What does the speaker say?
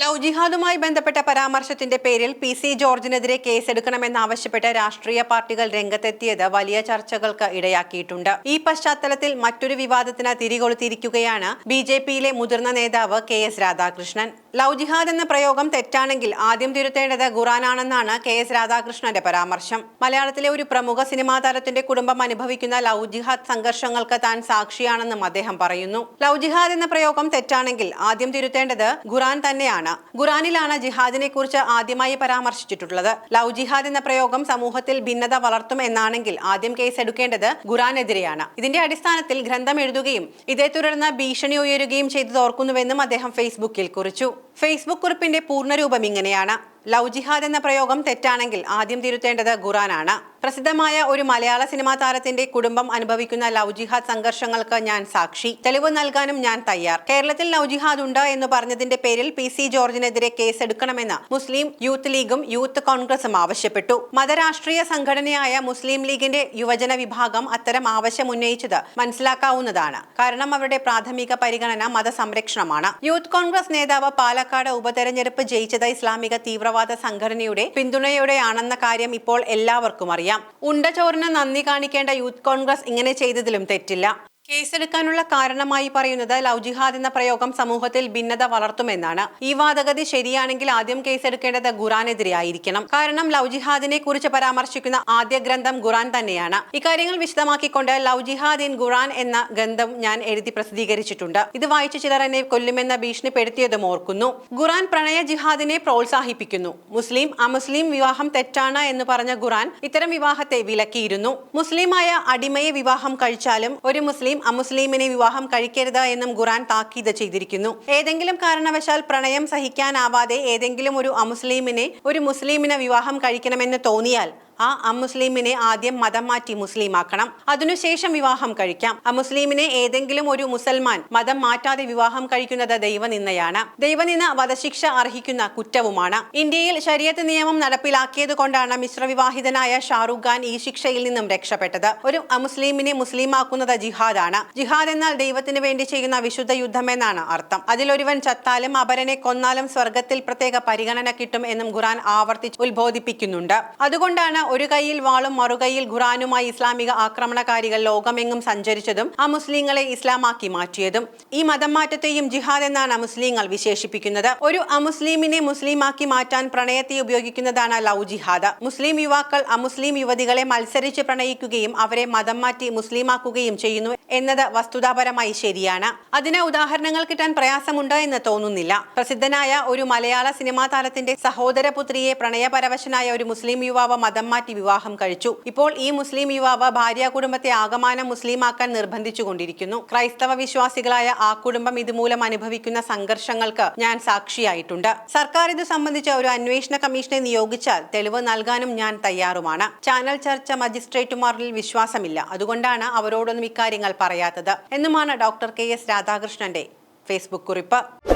Love ജിഹാദുമായി ബന്ധപ്പെട്ട പരാമർശത്തിന്റെ പേരിൽ P C ജോർജിനെതിരെ കേസെടുക്കണമെന്നാവശ്യപ്പെട്ട് രാഷ്ട്രീയ പാർട്ടികൾ രംഗത്തെത്തിയത് വലിയ ചർച്ചകൾക്ക് ഇടയാക്കിയിട്ടുണ്ട്. ഈ പശ്ചാത്തലത്തിൽ മറ്റൊരു വിവാദത്തിന് തിരികൊളുത്തിയിരിക്കുകയാണ് ബി ജെ പിയിലെ മുതിർന്ന നേതാവ് കെ എസ് രാധാകൃഷ്ണൻ. ലവ് ജിഹാദ് എന്ന പ്രയോഗം തെറ്റാണെങ്കിൽ ആദ്യം തിരുത്തേണ്ടത് ഖുറാനാണെന്നാണ് കെ എസ് രാധാകൃഷ്ണന്റെ പരാമർശം. മലയാളത്തിലെ ഒരു പ്രമുഖ സിനിമാ താരത്തിന്റെ കുടുംബം അനുഭവിക്കുന്ന ലവ് ജിഹാദ് സംഘർഷങ്ങൾക്ക് താൻ സാക്ഷിയാണെന്നും അദ്ദേഹം പറയുന്നു. ലവ് ജിഹാദ് എന്ന പ്രയോഗം തെറ്റാണെങ്കിൽ ആദ്യം തിരുത്തേണ്ടത് ഖുറാൻ തന്നെയാണ്. ഖുറാനിലാണ് ജിഹാദിനെ കുറിച്ച് ആദ്യമായി പരാമർശിച്ചിട്ടുള്ളത്. ലവ് ജിഹാദ് എന്ന പ്രയോഗം സമൂഹത്തിൽ ഭിന്നത വളർത്തും എന്നാണെങ്കിൽ ആദ്യം കേസ് എടുക്കേണ്ടത് ഖുറാനെതിരെയാണ്. ഇതിന്റെ അടിസ്ഥാനത്തിൽ ഗ്രന്ഥം എഴുതുകയും ഇതേ തുടർന്ന് ഭീഷണി ഉയരുകയും ചെയ്തു തോർക്കുന്നുവെന്നും അദ്ദേഹം ഫേസ്ബുക്കിൽ കുറിച്ചു. ഫേസ്ബുക്ക് കുറിപ്പിന്റെ പൂർണരൂപം ഇങ്ങനെയാണ്. ലവ് ജിഹാദ് എന്ന പ്രയോഗം തെറ്റാണെങ്കിൽ ആദ്യം തിരുത്തേണ്ടത് ഖുറാനാണ് പ്രസിദ്ധമായ ഒരു മലയാള സിനിമാ താരത്തിന്റെ കുടുംബം അനുഭവിക്കുന്ന ലവ് സംഘർഷങ്ങൾക്ക് ഞാൻ സാക്ഷി. തെളിവ് നൽകാനും ഞാൻ തയ്യാർ. കേരളത്തിൽ ലവ് ഉണ്ട് എന്ന് പറഞ്ഞതിന്റെ പേരിൽ പി സി ജോർജിനെതിരെ കേസെടുക്കണമെന്ന് മുസ്ലിം യൂത്ത് ലീഗും യൂത്ത് കോൺഗ്രസും ആവശ്യപ്പെട്ടു. മതരാഷ്ട്രീയ സംഘടനയായ മുസ്ലിം ലീഗിന്റെ യുവജന വിഭാഗം അത്തരം ആവശ്യം ഉന്നയിച്ചത് മനസ്സിലാക്കാവുന്നതാണ്. കാരണം അവരുടെ പ്രാഥമിക പരിഗണന മതസംരക്ഷണമാണ്. യൂത്ത് കോൺഗ്രസ് നേതാവ് പാലക്കാട് ഉപതെരഞ്ഞെടുപ്പ് ജയിച്ചത് ഇസ്ലാമിക തീവ്രവാദ സംഘടനയുടെ പിന്തുണയോടെയാണെന്ന കാര്യം ഇപ്പോൾ എല്ലാവർക്കും അറിയാം. ഉണ്ട ചോറിന് നന്ദി കാണിക്കേണ്ട യൂത്ത് കോൺഗ്രസ് ഇങ്ങനെ ചെയ്തതിലും തെറ്റില്ല. കേസെടുക്കാനുള്ള കാരണമായി പറയുന്നത് ലവ് ജിഹാദ് എന്ന പ്രയോഗം സമൂഹത്തിൽ ഭിന്നത വളർത്തുമെന്നാണ്. ഈ വാദഗതി ശരിയാണെങ്കിൽ ആദ്യം കേസെടുക്കേണ്ടത് ഖുറാനെതിരെ ആയിരിക്കണം കാരണം ലവ് ജിഹാദിനെ കുറിച്ച് പരാമർശിക്കുന്ന ആദ്യ ഗ്രന്ഥം ഖുറാൻ തന്നെയാണ്. ഇക്കാര്യങ്ങൾ വിശദമാക്കിക്കൊണ്ട് ലവ് ജിഹാദ് ഇൻ ഖുറാൻ എന്ന ഗ്രന്ഥം ഞാൻ എഴുതി പ്രസിദ്ധീകരിച്ചിട്ടുണ്ട്. ഇത് വായിച്ച ചിലർ എന്നെ കൊല്ലുമെന്ന ഭീഷണിപ്പെടുത്തിയതും ഓർക്കുന്നു. ഖുറാൻ പ്രണയ ജിഹാദിനെ പ്രോത്സാഹിപ്പിക്കുന്നു. മുസ്ലിം അമുസ്ലിം വിവാഹം തെറ്റാണ് എന്ന് പറഞ്ഞ ഖുറാൻ ഇത്തരം വിവാഹത്തെ വിലക്കിയിരുന്നു. മുസ്ലിമായ അടിമയെ വിവാഹം കഴിച്ചാലും ഒരു മുസ്ലിം അമുസ്ലിമിനെ വിവാഹം കഴിക്കരുത് എന്നും ഖുറാൻ താക്കീത് ചെയ്തിരിക്കുന്നു. ഏതെങ്കിലും കാരണവശാൽ പ്രണയം സഹിക്കാനാവാതെ ഏതെങ്കിലും ഒരു അമുസ്ലിമിനെ ഒരു മുസ്ലിമിനെ വിവാഹം കഴിക്കണമെന്ന് തോന്നിയാൽ ആ അമുസ്ലിമിനെ ആദ്യം മതം മാറ്റി മുസ്ലിമാക്കണം. അതിനുശേഷം വിവാഹം കഴിക്കാം. അമുസ്ലിമിനെ ഏതെങ്കിലും ഒരു മുസൽമാൻ മതം മാറ്റാതെ വിവാഹം കഴിക്കുന്നത് ദൈവനിന്ദയാണ്. ദൈവനിന്ന വധശിക്ഷ അർഹിക്കുന്ന കുറ്റവുമാണ്. ഇന്ത്യയിൽ ശരീരത്ത് നിയമം നടപ്പിലാക്കിയത് കൊണ്ടാണ് മിശ്രവിവാഹിതനായ ഷാറുഖ് ഖാൻ ഈ ശിക്ഷയിൽ നിന്നും രക്ഷപ്പെട്ടത്. ഒരു അമുസ്ലിമിനെ മുസ്ലിമാക്കുന്നത് ജിഹാദാണ്. ജിഹാദ് എന്നാൽ ദൈവത്തിന് വേണ്ടി ചെയ്യുന്ന വിശുദ്ധ യുദ്ധമെന്നാണ് അർത്ഥം. അതിലൊരുവൻ ചത്താലും അപരനെ കൊന്നാലും സ്വർഗത്തിൽ പ്രത്യേക പരിഗണന കിട്ടും എന്നും ഖുറാൻ ആവർത്തിച്ച് ഉത്ബോധിപ്പിക്കുന്നുണ്ട്. അതുകൊണ്ടാണ് ഒരു കൈയിൽ വാളും മറുകൈയിൽ ഖുറാനുമായി ഇസ്ലാമിക ആക്രമണകാരികൾ ലോകമെങ്ങും സഞ്ചരിച്ചതും ആ മുസ്ലിങ്ങളെ ഇസ്ലാമാക്കി മാറ്റിയതും. ഈ മതം മാറ്റത്തെയും ജിഹാദ് എന്നാണ് അമുസ്ലിങ്ങൾ വിശേഷിപ്പിക്കുന്നത്. ഒരു അമുസ്ലിമിനെ മുസ്ലിമാക്കി മാറ്റാൻ പ്രണയത്തെ ഉപയോഗിക്കുന്നതാണ് ലവ് ജിഹാദ്. മുസ്ലിം യുവാക്കൾ അമുസ്ലിം യുവതികളെ മത്സരിച്ച് പ്രണയിക്കുകയും അവരെ മതം മാറ്റി മുസ്ലിമാക്കുകയും ചെയ്യുന്നു എന്നത് വസ്തുതാപരമായി ശരിയാണ്. അതിന് ഉദാഹരണങ്ങൾ കിട്ടാൻ പ്രയാസമുണ്ട് എന്ന് തോന്നുന്നില്ല. പ്രസിദ്ധനായ ഒരു മലയാള സിനിമാ താരത്തിന്റെ സഹോദരപുത്രിയെ പ്രണയപരവശനായ ഒരു മുസ്ലിം യുവാവ് മതം മാറ്റി വിവാഹം കഴിച്ചു. ഇപ്പോൾ ഈ മുസ്ലിം യുവാവ് ഭാര്യ കുടുംബത്തെ ആകമാനം മുസ്ലിമാക്കാൻ നിർബന്ധിച്ചുകൊണ്ടിരിക്കുന്നു ക്രൈസ്തവ വിശ്വാസികളായ ആ കുടുംബം ഇതുമൂലം അനുഭവിക്കുന്ന സംഘർഷങ്ങൾക്ക് ഞാൻ സാക്ഷിയായിട്ടുണ്ട്. സർക്കാർ ഇത് സംബന്ധിച്ച ഒരു അന്വേഷണ കമ്മീഷനെ നിയോഗിച്ചാൽ തെളിവ് നൽകാനും ഞാൻ തയ്യാറുമാണ്. ചാനൽ ചർച്ച മജിസ്ട്രേറ്റുമാരിൽ വിശ്വാസമില്ല. അതുകൊണ്ടാണ് അവരോടൊന്നും ഇക്കാര്യങ്ങൾ പറയാത്തത്. എന്നുമാണ് ഡോക്ടർ കെ എസ് രാധാകൃഷ്ണന്റെ ഫേസ്ബുക്ക് കുറിപ്പ്.